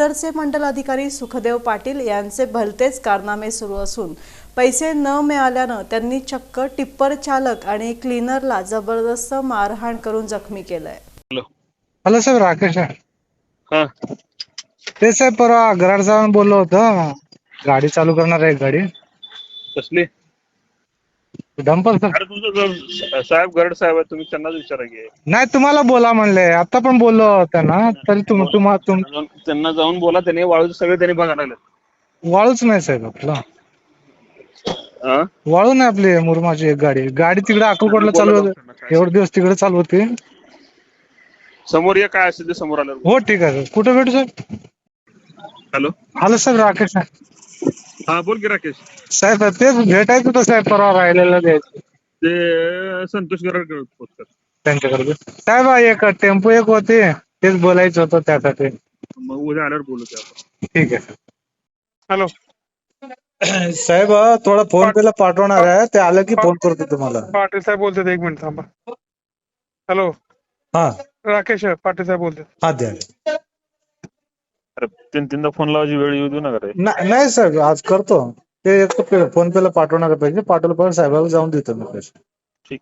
उत्तरचे मंडल अधिकारी सुखदेव पाटील यांचे भलतेच कारनामे सुरू असून पैसे न मिळाल्यानं त्यांनी चक्क टिप्पर चालक आणि क्लीनरला जबरदस्त मारहाण करून जखमी केलंय. हॅलो. हॅलो साहेब राकेश हा. ते साहेब परवा गराड साहेब बोललो होतं. गाडी चालू करणार आहे गाडी. कसली? Dumper sir. अरे तुमचं जर साहेब गरड साहेब आहे तुम्ही त्यांनाच विचारा की. नाही तुम्हाला बोला म्हणले. आता पण बोललो त्यांना तरी तुम तुम्हा तुम त्यांना जाऊन- त्यांना जाऊन बोला त्यांनी वाळू सगळे त्यांनी बघायला लागले वाळूच नाही साहेब आपलं. हा? वाळू नाही आपली मुरमाची एक गाडी. गाडी तिकडे अक्कलकोटला चालू होती. एवढे दिवस तिकडे चालू होती. समोर ये काय असेल ते समोर आलं हो ठीक आहे. सर कुठे भेटू साहेब? हॅलो? हॅलो साहेब राकेश आहे हा बोल की राकेश. साहेब तेच भेटायचं होतं साहेब परवा राहिलेलं द्यायचं ते संतोष गरड पोस्ट कर त्यांच्याकडे साहेब एक टेम्पो एक होती तेच बोलायचं होतं त्यासाठी. मग उद्या आल्यावर बोलू ते आपण. ठीक आहे हॅलो. साहेब थोडा फोन पे ला पाठवणार आहे ते आलं की फोन करतो तुम्हाला. पाटील साहेब बोलतात एक मिनिट थांबा. हॅलो. हा. राकेश पाटील साहेब बोलतात. हा द्या. अरे तीन तीनदा फोन लावायची वेळ येऊ देऊ नका रे. ना- नाही साहेब आज करतो. ते एक फोन पे ला पाठवणार पाहिजे. पाठवलं पण साहेबाला जाऊन देतो मी पैसे. ठीक.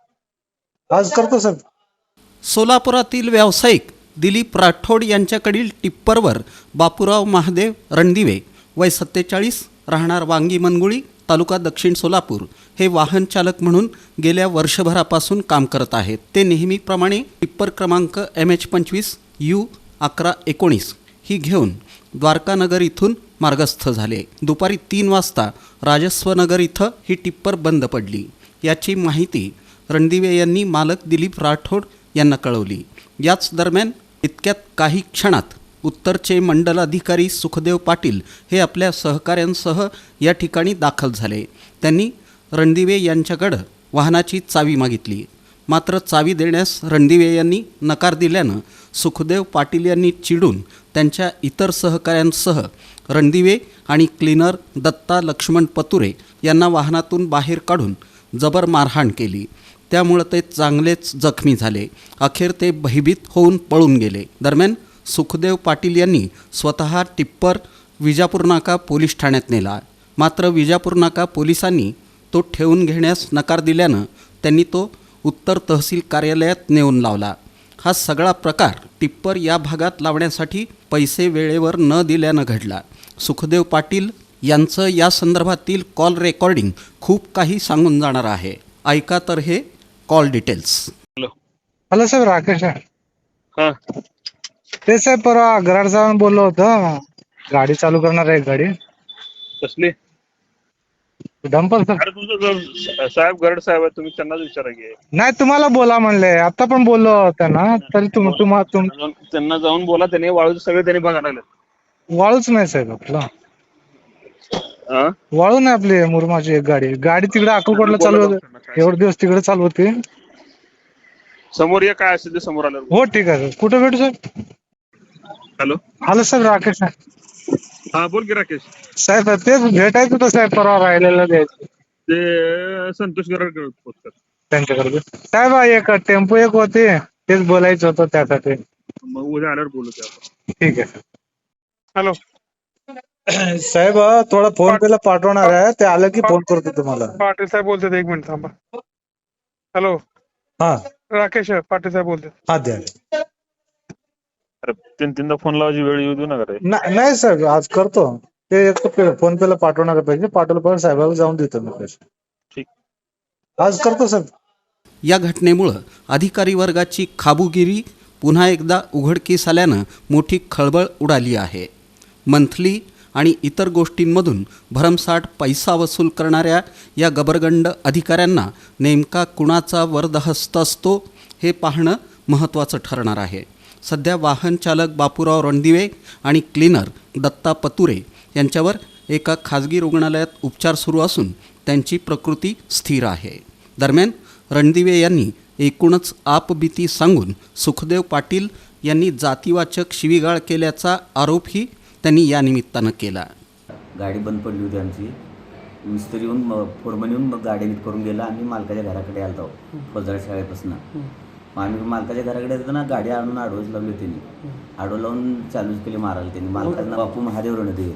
आज करतो साहेब. सोलापुरातील व्यावसायिक दिलीप राठोड यांच्याकडील टिप्परवर बापूराव महादेव रणदिवे वय सत्तेचाळीस राहणार वांगी मनगुळी तालुका दक्षिण सोलापूर हे वाहन चालक म्हणून गेल्या वर्षभरापासून काम करत आहेत. ते नेहमीप्रमाणे टिप्पर क्रमांक एम एच पंचवीस यू अकरा एकोणीस ही घेऊन द्वारकानगर इथून मार्गस्थ झाले. दुपारी तीन वाजता राजस्वनगर इथं ही टिप्पर बंद पडली. याची माहिती रणदिवे यांनी मालक दिलीप राठोड यांना कळवली. याच दरम्यान इतक्यात काही क्षणात उत्तरचे मंडल अधिकारी सुखदेव पाटील हे आपल्या सहकाऱ्यांसह या ठिकाणी दाखल झाले. त्यांनी रणदिवे यांच्याकडं वाहनाची चावी मागितली. मात्र चावी देण्यास रणदिवे यांनी नकार दिल्यानं सुखदेव पाटील यांनी चिडून त्यांच्या इतर सहकाऱ्यांसह रणदिवे आणि क्लीनर दत्ता लक्ष्मण पतुरे यांना वाहनातून बाहेर काढून जबर मारहाण केली. त्यामुळं ते चांगलेच जखमी झाले. अखेर ते भयभीत होऊन पळून गेले. दरम्यान सुखदेव पाटील यांनी स्वतः टिप्पर विजापूर नाका पोलीस ठाण्यात नेला. मात्र विजापूर नाका पोलिसांनी तो ठेवून घेण्यास नकार दिल्यानं त्यांनी तो उत्तर तहसील कार्यालयात नेऊन लावला. हा सगळा प्रकार टिप्पर या भागात लावण्यासाठी पैसे वेळेवर न दिल्यानं घडला. सुखदेव पाटील यांचं या संदर्भातील कॉल रेकॉर्डिंग खूप काही सांगून जाणार आहे. ऐका तर हे कॉल डिटेल्स. हॅलो. हॅलो साहेब राकेश आहे. हा. ते साहेब परवा गराड साहेब बोललो होतं. गाडी चालू करणार आहे गाडी. कसली? Dumper sir. अरे तुमचं जर साहेब गरड साहेब आहे तुम्ही त्यांनाच विचारा की. नाही तुम्हाला बोला म्हणले. आता पण बोललो त्यांना तरी तुम तुम्हा तुम त्यांना जाऊन- बोला त्यांनी वाळू सगळे त्यांनी बघायला लागले. वाळूच नाही साहेब आपलं. हा वाळू नाही आपली मुरमाची एक गाडी. गाडी तिकडे अक्कलकोटला चालू होती. एवढे दिवस तिकडे चालू होती. समोर ये काय असेल ते समोर आलं हो ठीक आहे. सर कुठे भेटू साहेब? हॅलो? हॅलो साहेब राकेश आहे हा बोल की राकेश. साहेब तेच भेटायचं होतं साहेब परवा राहिलेलं द्यायचं ते संतोष गरड पोस्ट कर त्यांच्याकडे साहेब एक टेम्पो एक होती तेच बोलायचं होतं त्यासाठी. मग उद्या आल्यावर बोलू ते आपण. ठीक आहे सर हॅलो. साहेब थोडा फोन पे ला पाठवणार आहे. ते आलं की फोन करतो तुम्हाला. पाटील साहेब बोलतात एक मिनिट थांबा. हॅलो. हा. राकेश पाटील साहेब बोलतात. हा द्या. अरे तीन तीनदा फोन लावायची वेळ येऊ देऊ नका रे. ना- नाही साहेब आज करतो. ते एक फोन पे ला पाठवणार पाहिजे. पाठवलं पण साहेबाला जाऊन देतो मी पैसे. ठीक. आज करतो साहेब या घटनेमुळं अधिकारी वर्गाची खाबुगिरी पुन्हा एकदा उघडकीस आल्यानं मोठी खळबळ उडाली आहे. मंथली आणि इतर गोष्टींमधून भरमसाठ पैसा वसूल करणाऱ्या या गबरगंड अधिकाऱ्यांना नेमका कुणाचा वरदहस्त असतो हे पाहणं महत्त्वाचं ठरणार आहे. सध्या वाहन चालक बापूराव रणदिवे आणि क्लीनर दत्ता पतुरे यांच्यावर एका खाजगी रुग्णालयात उपचार सुरू असून त्यांची प्रकृती स्थिर आहे. दरम्यान रणदिवे यांनी एकूणच आपबीती सांगून सुखदेव पाटील यांनी जातीवाचक शिवीगाळ केल्याचा आरोपही त्यांनी या निमित्तानं केला. गाडी बंद पडली होती आमची. मिस्त्री येऊन म- फोरमन येऊन मग गाडी नीट करून गेला आणि मालकाच्या घराकडे आलतो फौजदार शाळेपासून. मग आम्ही मालकाच्या घराकडे येताना गाडी आणून आडवच लावली त्यांनी आडव लावून चालूच केली मारायला त्यांनी मालकाचं नाव बापू महादेव रणदेव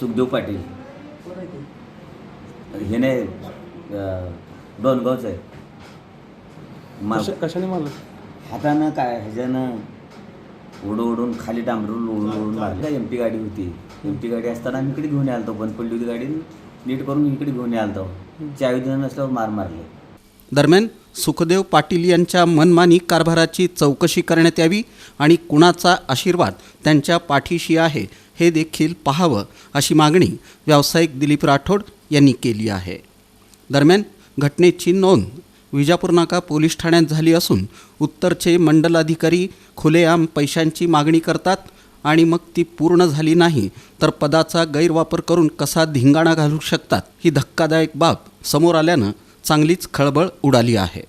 सुखदेव पाटील. हे नाही डोनगावचं आहे. माल कशाने मारलं? हातानं काय ह्याच्यानं उडून उडून खाली डांबरून उडून उडून मारलं. एम पी गाडी होती. एम पी गाडी असताना आम्ही इकडे घेऊन यालतो. बंद पडली होती गाडी नीट करून इकडे घेऊन यालतो. चावी देणं नसल्यावर मार मारले. दरम्यान सुखदेव पाटील यांच्या मनमानी कारभाराची चौकशी करण्यात यावी आणि कुणाचा आशीर्वाद त्यांच्या पाठीशी आहे हे देखील पाहावं अशी मागणी व्यावसायिक दिलीप राठोड यांनी केली आहे. दरम्यान घटनेची नोंद विजापूर नाका पोलीस ठाण्यात झाली असून उत्तरचे मंडलाधिकारी खुलेआम पैशांची मागणी करतात आणि मग ती पूर्ण झाली नाही तर पदाचा गैरवापर करून कसा धिंगाणा घालू शकतात ही धक्कादायक बाब समोर आल्यानं चांगलीच खळबळ उडाली आहे.